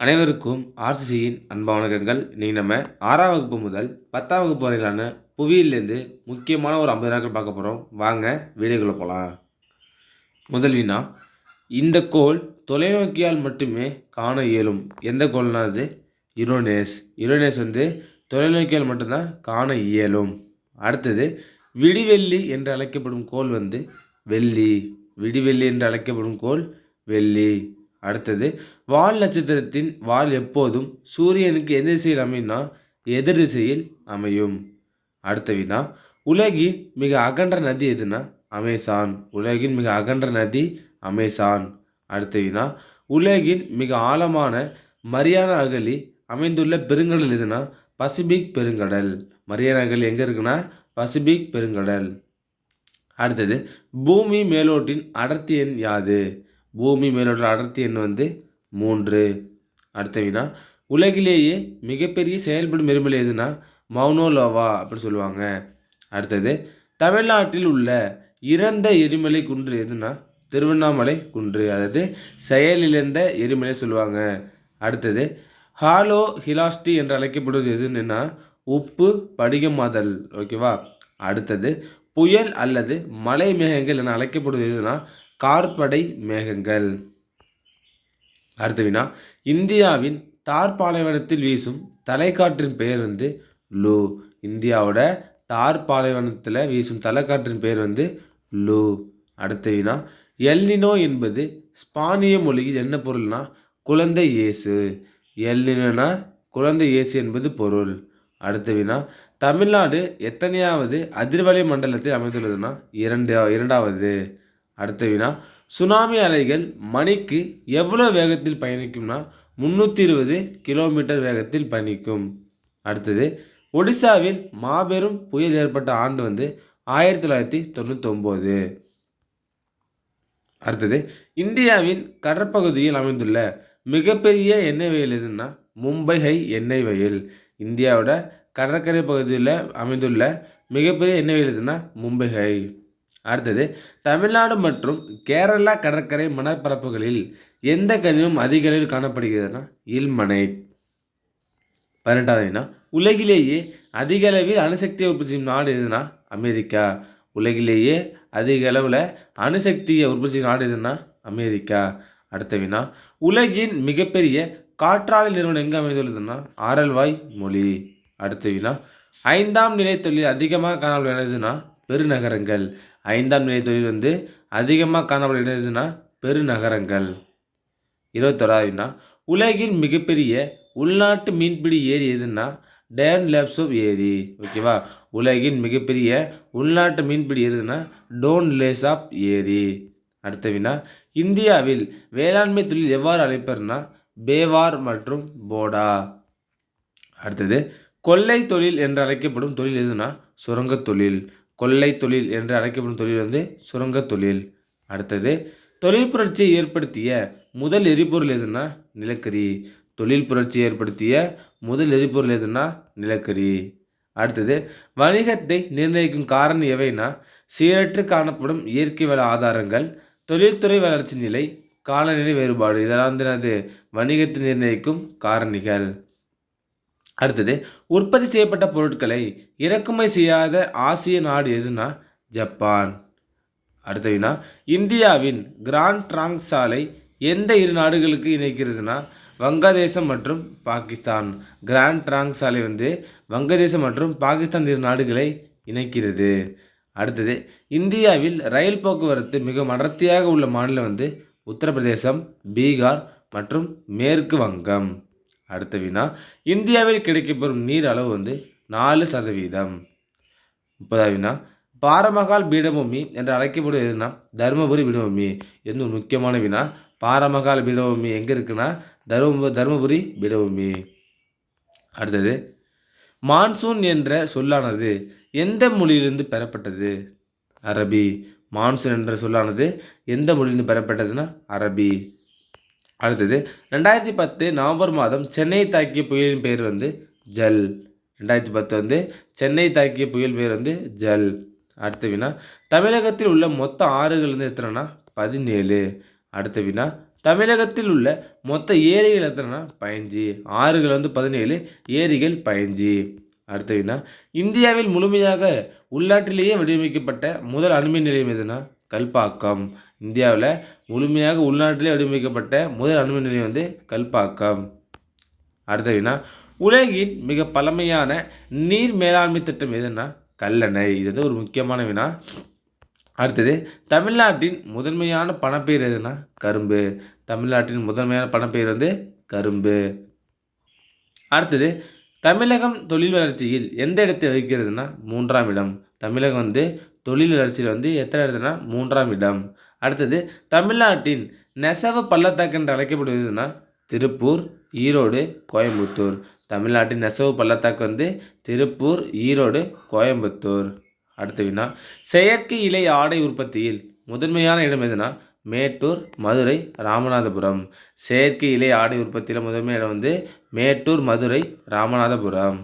அனைவருக்கும் ஆர்சிசியின் அன்பான வணக்கங்கள் இன்றைக்கி நம்ம ஆறாம் வகுப்பு முதல் பத்தாம் வகுப்பு வரையிலான புவியிலேருந்து முக்கியமான ஒரு ஐம்பது நாட்கள் பார்க்க போகிறோம் வாங்க வீடியோக்குள்ளே போகலாம் முதல் வினா இந்த கோள் தொலைநோக்கியால் மட்டுமே காண இயலும். எந்த கோள்னா அது? யுரோனேஸ். யுரோனேஸ் வந்து தொலைநோக்கியால் மட்டும்தான் காண இயலும். அடுத்தது விடிவெள்ளி என்று அழைக்கப்படும் கோள் வந்து வெள்ளி. விடிவெள்ளி என்று அழைக்கப்படும் கோள் வெள்ளி. அடுத்தது வால் நட்சத்திரத்தின் வால் எப்போதும் சூரியனுக்கு எந்த திசையில் அமையும்னா எதிர் திசையில் அமையும். அடுத்த வினா உலகின் மிக அகன்ற நதி எதுனா அமேசான். உலகின் மிக அகன்ற நதி அமேசான். அடுத்த வினா உலகின் மிக ஆழமான மரியானா அகழி அமைந்துள்ள பெருங்கடல் எதுனா பசிபிக் பெருங்கடல். மரியானா அகழி எங்கே இருக்குன்னா பசிபிக் பெருங்கடல். அடுத்தது பூமி மேலோட்டின் அடர்த்தி எண் யாது? பூமி மேலோட்ட அடர்த்தி எண் வந்து மூன்று. அடுத்த வினா உலகிலேயே மிகப்பெரிய செயல்படும் எரிமலை எதுனா மௌனோலோவா அப்படின்னு சொல்லுவாங்க. அடுத்தது தமிழ்நாட்டில் உள்ள இறந்த எரிமலை குன்று எதுனா திருவண்ணாமலை குன்று. அதாவது செயலிழந்த எரிமலை சொல்லுவாங்க. அடுத்தது ஹாலோ ஹிலாஸ்டி என்று அழைக்கப்படுவது எதுன்னா உப்பு படிகமாதல். ஓகேவா? அடுத்தது புயல் அல்லது மலை மேகங்கள் என அழைக்கப்படுவது எதுனா கார்படை மேகங்கள். அடுத்த வினா இந்தியாவின் தார் பாலைவனத்தில் வீசும் தலைக்காற்றின் பெயர் வந்து லூ. இந்தியாவோட தார் பாலைவனத்தில் வீசும் தலைக்காற்றின் பெயர் வந்து லூ. அடுத்த வினா எல்லினோ என்பது ஸ்பானிய மொழியில் என்ன பொருள்னா குழந்தை இயேசு. எல்னினோனா குழந்தை இயேசு என்பது பொருள். அடுத்த வினா தமிழ்நாடு எத்தனையாவது அதிர்வலை மண்டலத்தில் அமைந்துள்ளதுன்னா இரண்டு இரண்டாவது. அடுத்த வினா சுனாமி அலைகள் மணிக்கு எவ்வளோ வேகத்தில் பயணிக்கும்னா முந்நூற்றி இருபது கிலோமீட்டர் வேகத்தில் பயணிக்கும். அடுத்தது ஒடிசாவில் மாபெரும் புயல் ஏற்பட்ட ஆண்டு வந்து ஆயிரத்தி தொள்ளாயிரத்தி தொண்ணூத்தொம்போது. அடுத்தது இந்தியாவின் கடற்பகுதியில் அமைந்துள்ள மிகப்பெரிய எண்ணெய் வயல் எதுன்னா மும்பை ஹை எண்ணெய் வயல் இந்தியாவோட கடற்கரை பகுதியில் அமைந்துள்ள மிகப்பெரிய எண்ணெய் வயல் எதுன்னா மும்பை ஹை. அடுத்தது தமிழ்நாடு மற்றும் கேரளா கடற்கரை மணற்பரப்புகளில் எந்த கனிமம் அதிக அளவில் காணப்படுகிறதுனா இல்மனைட். பதினெட்டாவது உலகிலேயே அதிக அளவில் அணுசக்தியை உற்பத்தி செய்யும் நாடு எதுனா அமெரிக்கா. உலகிலேயே அதிக அளவில் அணுசக்தியை உற்பத்தி செய்யும் நாடு எதுனா அமெரிக்கா. அடுத்த வினா உலகின் மிகப்பெரிய காற்றாலை நிறுவனம் எங்கே அமைந்துள்ளதுன்னா ஆரல்வாய் மொழி. அடுத்த வினா ஐந்தாம் நிலை தொழில் அதிகமாக காணப்படுகிறதுனா பெருநகரங்கள். ஐந்தாம் நிலை தொழில் வந்து அதிகமாக காணப்படும் எதுனா பெருநகரங்கள். இருபத்தொராதுனா உலகின் மிகப்பெரிய உள்நாட்டு மீன்பிடி ஏரி எதுன்னா டேன் லேப்சோப் ஏரி. ஓகேவா உலகின் மிகப்பெரிய உள்நாட்டு மீன்பிடி எதுனா டோன் லேசாப் ஏரி. அடுத்த வினா இந்தியாவில் வேளாண்மை தொழில் எவ்வாறு அழைப்பர்னா பேவார் மற்றும் போடா. அடுத்தது கொள்ளை தொழில் என்று அழைக்கப்படும் தொழில் எதுனா சுரங்கத் தொழில். கொள்ளை தொழில் என்று அழைக்கப்படும் தொழில் வந்து சுரங்கத் தொழில். அடுத்தது தொழில் புரட்சியை ஏற்படுத்திய முதல் எரிபொருள் எதுனா நிலக்கரி. தொழில் புரட்சி ஏற்படுத்திய முதல் எரிபொருள் எதுனா நிலக்கரி. அடுத்தது வணிகத்தை நிர்ணயிக்கும் காரணம் எவைனா சீரற்று காணப்படும் இயற்கை வள ஆதாரங்கள் தொழில்துறை வளர்ச்சி நிலை காலநிலை வேறுபாடு இதெல்லாம் வந்து அது வணிகத்தை நிர்ணயிக்கும் காரணிகள். அடுத்தது உற்பத்தி செய்யப்பட்ட பொருட்களை இறக்குமதி செய்யாத ஆசிய நாடு எதுனா ஜப்பான். அடுத்த வினா இந்தியாவின் கிராண்ட் ட்ராங் சாலை எந்த இரு நாடுகளுக்கு இணைக்கிறதுனா வங்கதேசம் மற்றும் பாகிஸ்தான். கிராண்ட் ட்ராங் சாலை வந்து வங்கதேசம் மற்றும் பாகிஸ்தான் இரு நாடுகளை இணைக்கிறது. அடுத்தது இந்தியாவில் ரயில் போக்குவரத்து மிக அடர்த்தியாக உள்ள மாநிலம் வந்து உத்தரப்பிரதேசம் பீகார் மற்றும் மேற்கு வங்கம். அடுத்த வினா இந்தியாவில் கிடைக்கப்பெறும் நீர் அளவு வந்து நாலு சதவீதம். முப்பதாவது வினா பாரமகால் பீடபூமி என்று அழைக்கப்படுவது எதுனா? தருமபுரி பீடபூமி. எந்த ஒரு முக்கியமான வினா பாரமகால் பீடபூமி எங்கே இருக்குன்னா? தரும தருமபுரி பீடபூமி. அடுத்தது மான்சூன் என்ற சொல்லானது எந்த மொழியிலிருந்து பெறப்பட்டது? அரபி. மான்சூன் என்ற சொல்லானது எந்த மொழியிலிருந்து பெறப்பட்டதுன்னா? அரபி. அடுத்தது ரெண்டாயிரத்தி பத்து நவம்பர் மாதம் சென்னை தாக்கிய புயலின் பெயர் வந்து ஜல். ரெண்டாயிரத்தி பத்து வந்து சென்னை தாக்கிய புயல் பெயர் வந்து ஜல். அடுத்த வினா தமிழகத்தில் உள்ள மொத்த ஆறுகள் வந்து எத்தனைனா பதினேழு. அடுத்த வினா தமிழகத்தில் உள்ள மொத்த ஏரிகள் எத்தனைனா பதினஞ்சு. ஆறுகள் வந்து பதினேழு ஏரிகள் பதினஞ்சு. அடுத்த வினா இந்தியாவில் முழுமையாக உள்நாட்டிலேயே வடிவமைக்கப்பட்ட முதல் அணுமின் நிலையம் எதுனா கல்பாக்கம். இந்தியாவில் முழுமையாக உள்நாட்டிலே வடிவமைக்கப்பட்ட முதல் அணுமின் நிலையம் வந்து கல்பாக்கம். அடுத்த வினா உலகின் மிக பழமையான நீர் மேலாண்மை திட்டம் எதுனா கல்லணை. இது வந்து ஒரு முக்கியமான வினா. அடுத்தது தமிழ்நாட்டின் முதன்மையான பணப்பெயர் எதுனா கரும்பு. தமிழ்நாட்டின் முதன்மையான பணப்பெயர் வந்து கரும்பு. அடுத்தது தமிழகம் தொழில் வளர்ச்சியில் எந்த இடத்தை வகிக்கிறதுனா மூன்றாம் இடம். தமிழகம் வந்து தொழில் வளர்ச்சியில் வந்து எத்தனை இடத்துனா மூன்றாம் இடம். அடுத்தது தமிழ்நாட்டின் நெசவு பள்ளத்தாக்கு என்று அழைக்கப்படுவதுன்னா திருப்பூர் ஈரோடு கோயம்புத்தூர். தமிழ்நாட்டின் நெசவு பள்ளத்தாக்கு வந்து திருப்பூர் ஈரோடு கோயம்புத்தூர். அடுத்த வினா செயற்கை இலை ஆடை உற்பத்தியில் முதன்மையான இடம் எதுனா மேட்டூர் மதுரை ராமநாதபுரம். செயற்கை இலை ஆடை உற்பத்தியில் முதன்மை இடம் வந்து மேட்டூர் மதுரை ராமநாதபுரம்.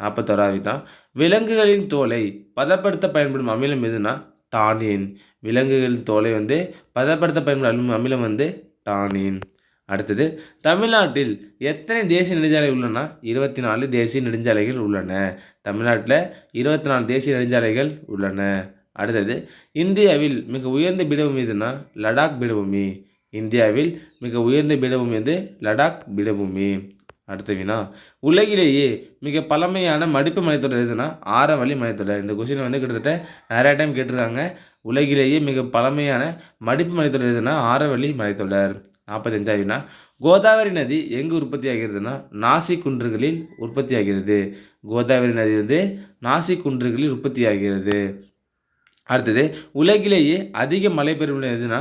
நாற்பத்தோராவது வினா விலங்குகளின் தோலை பதப்படுத்த பயன்படும் அமிலம் எதுனா டானின் விலங்குகளின் தோலை வந்து பதப்படுத்த பயன்படும் அமிலம் வந்து டானின். அடுத்தது தமிழ்நாட்டில் எத்தனை தேசிய நெடுஞ்சாலை உள்ளன? இருபத்தி நாலு தேசிய நெடுஞ்சாலைகள் உள்ளன. தமிழ்நாட்டில் இருபத்தி நாலு தேசிய நெடுஞ்சாலைகள் உள்ளன. அடுத்தது இந்தியாவில் மிக உயர்ந்த பீடபூமி எதுனா? லடாக் பீடபூமி. இந்தியாவில் மிக உயர்ந்த பீடபூமி வந்து லடாக் பீடபூமி. அடுத்த வினா உலகிலேயே மிக பழமையான மடிப்பு மலைத்தொடர் எதுனா? ஆரவழி மலைத்தொடர். இந்த கொஸ்டின் வந்து கிட்டத்தட்ட நிறையா டைம் கேட்டிருக்காங்க. உலகிலேயே மிக பழமையான மடிப்பு மலைத்தொடர் எதுனா ஆரவள்ளி மலைத்தொடர். நாற்பத்தஞ்சாவதுனா கோதாவரி நதி எங்கு உற்பத்தி ஆகிறதுனா நாசிக் குன்றுகளில் உற்பத்தி ஆகிறது கோதாவரி நதி வந்து நாசிக் குன்றுகளில் உற்பத்தி ஆகிறது அடுத்தது உலகிலேயே அதிக மழை பெறும் எதுனா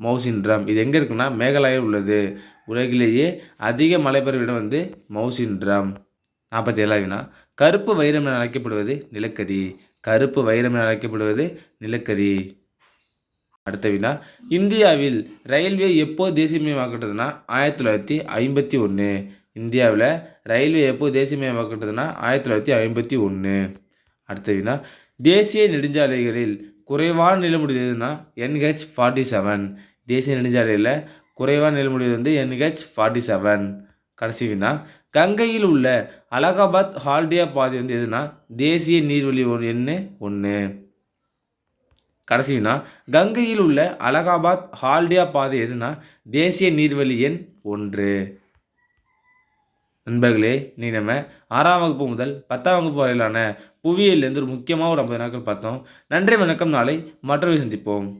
மௌசின்ட்ரம் இது எங்கே இருக்குன்னா மேகாலயாவில் உள்ளது. உலகிலேயே அதிக மழை பெறும் இடம் வந்து மௌசின்ட்ரம் நாற்பத்தி ஏழாவது வினா கருப்பு வைரம் என அழைக்கப்படுவது நிலக்கரி கருப்பு வைரம் என அழைக்கப்படுவது நிலக்கரி. அடுத்த வினா. இந்தியாவில் ரயில்வே எப்போது தேசியமயமாக்கப்பட்டதுன்னா ஆயிரத்தி தொள்ளாயிரத்தி ஐம்பத்தி ஒன்று இந்தியாவில் ரயில்வே எப்போது தேசியமயமாக்கப்பட்டதுன்னா ஆயிரத்தி தொள்ளாயிரத்தி ஐம்பத்தி ஒன்று அடுத்த வினா. தேசிய நெடுஞ்சாலைகளில் குறைவான நிலமுடிவு எதுனா என்ஹெச் ஃபார்ட்டி செவன். தேசிய நெடுஞ்சாலையில் குறைவான நிலமுடிவு வந்து என்ஹெச் ஃபார்ட்டி செவன். கடைசி வினா. கங்கையில் உள்ள அலகாபாத் ஹால்டியா பாதை வந்து எதுனா? தேசிய நீர்வழி ஒன்று என்ன ஒன்று கடைசினா கங்கையில் உள்ள அலகாபாத் ஹால்டியா பாதை எதுனா? தேசிய நீர்வழி எண் ஒன்று. நண்பர்களே நீ நம்ம ஆறாம் வகுப்பு முதல் பத்தாம் வகுப்பு வரையிலான புவியியல்லேருந்து ஒரு முக்கியமாக ஒரு ஐம்பது நாட்கள் பார்த்தோம். நன்றி வணக்கம். நாளை மற்றவை சந்திப்போம்.